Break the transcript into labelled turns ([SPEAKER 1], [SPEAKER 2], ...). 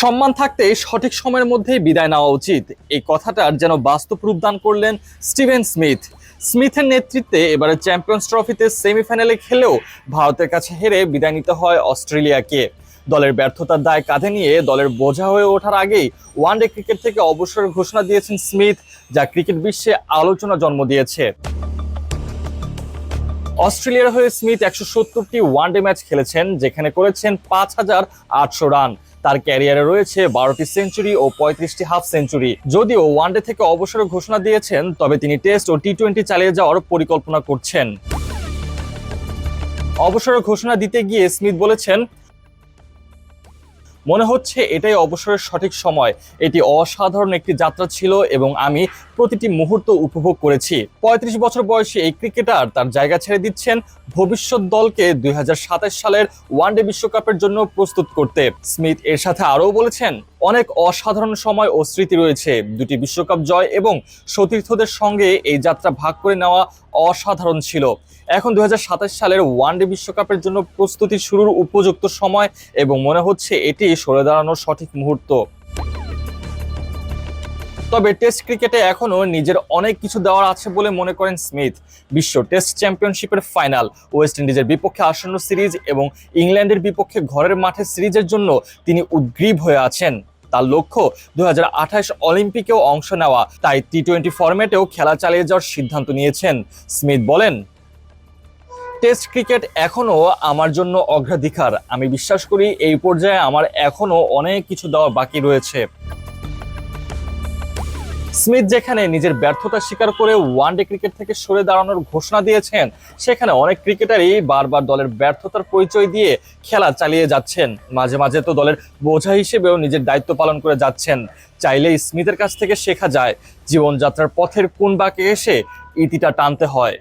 [SPEAKER 1] সম্মান থাকতে সঠিক সময়ের মধ্যেই বিদায় নেওয়া উচিত। এই কথাটার যেন বাস্তব রূপদান করলেন স্টিভেন স্মিথ। স্মিথের নেতৃত্বে এবারে চ্যাম্পিয়ন্স ট্রফিতে সেমিফাইনালে খেলেও ভারতের কাছে হেরে বিদায় নিতে হয় অস্ট্রেলিয়াকে। দলের ব্যর্থতার দায় কাঁধে নিয়ে দলের বোঝা হয়ে ওঠার আগেই ওয়ানডে ক্রিকেট থেকে অবসরের ঘোষণা দিয়েছেন স্মিথ, যা ক্রিকেট বিশ্বে আলোচনা জন্ম দিয়েছে। অস্ট্রেলিয়ার হয়ে স্মিথ একশো সত্তরটি ওয়ানডে ম্যাচ খেলেছেন, যেখানে করেছেন পাঁচ হাজার আটশো রান। তার ক্যারিয়ারে রয়েছে বারোটি সেঞ্চুরি ও পঁয়ত্রিশটি হাফ সেঞ্চুরি। যদিও ওয়ানডে থেকে অবসর ঘোষণা দিয়েছেন, তবে তিনি টেস্ট ও টি টোয়েন্টি চালিয়ে যাওয়ার পরিকল্পনা করছেন। অবসর ঘোষণা দিতে গিয়ে স্মিথ বলেছেন মনে হচ্ছে এটাই অবসরের সঠিক সময়। এটি অসাধারণ একটি যাত্রা ছিল এবং আমি প্রতিটি মুহূর্ত উপভোগ করেছি। পঁয়ত্রিশ বছর বয়সী এই ক্রিকেটার তার জায়গা ছেড়ে দিচ্ছেন ভবিষ্যৎ দলকে দুই হাজার সাতাশ সালের ওয়ানডে বিশ্বকাপের জন্য প্রস্তুত করতে। স্মিথ এর সাথে আরও বলেছেন অনেক অসাধারণ সময় ও স্মৃতি রয়েছে। দুটি বিশ্বকাপ জয় এবং সতীর্থদের সঙ্গে এই যাত্রা ভাগ করে নেওয়া অসাধারণ ছিল। এখন দু হাজার সাতাশ সালের ওয়ানডে বিশ্বকাপের জন্য প্রস্তুতি শুরুর উপযুক্ত সময় এবং মনে হচ্ছে এটি সরে দাঁড়ানোর সঠিক মুহূর্ত। তবে টেস্ট ক্রিকেটে এখনও নিজের অনেক কিছু দেওয়ার আছে বলে মনে করেন স্মিথ। বিশ্ব টেস্ট চ্যাম্পিয়নশিপের ফাইনাল, ওয়েস্ট ইন্ডিজের বিপক্ষে আসন্ন সিরিজ এবং ইংল্যান্ডের বিপক্ষে ঘরের মাঠে সিরিজের জন্য তিনি উদ্গ্রীব হয়ে আছেন। তার লক্ষ্য দু হাজার আঠাশ অলিম্পিকেও অংশ নেওয়া। তাই টি টোয়েন্টি ফরম্যাটেও খেলা চালিয়ে যাওয়ার সিদ্ধান্ত নিয়েছেন স্মিথ। বলেন, টেস্ট ক্রিকেট এখনও আমার জন্য অগ্রাধিকার। আমি বিশ্বাস করি এই পর্যায়ে আমার এখনও অনেক কিছু দেওয়া বাকি রয়েছে। স্মিথ যেখানে নিজের ব্যর্থতা স্বীকার করে ওয়ানডে ক্রিকেট থেকে সরে দাঁড়ানোর ঘোষণা দিয়েছেন, সেখানে অনেক ক্রিকেটারই বারবার দলের ব্যর্থতার পরিচয় দিয়ে খেলা চালিয়ে যাচ্ছেন। মাঝে মাঝে তো দলের বোঝা হিসেবেও নিজের দায়িত্ব পালন করে যাচ্ছেন। চাইলেই স্মিথের কাছ থেকে শেখা যায়, জীবনযাত্রার পথের কোন বাঁকে এসে ইতিটা টানতে হয়।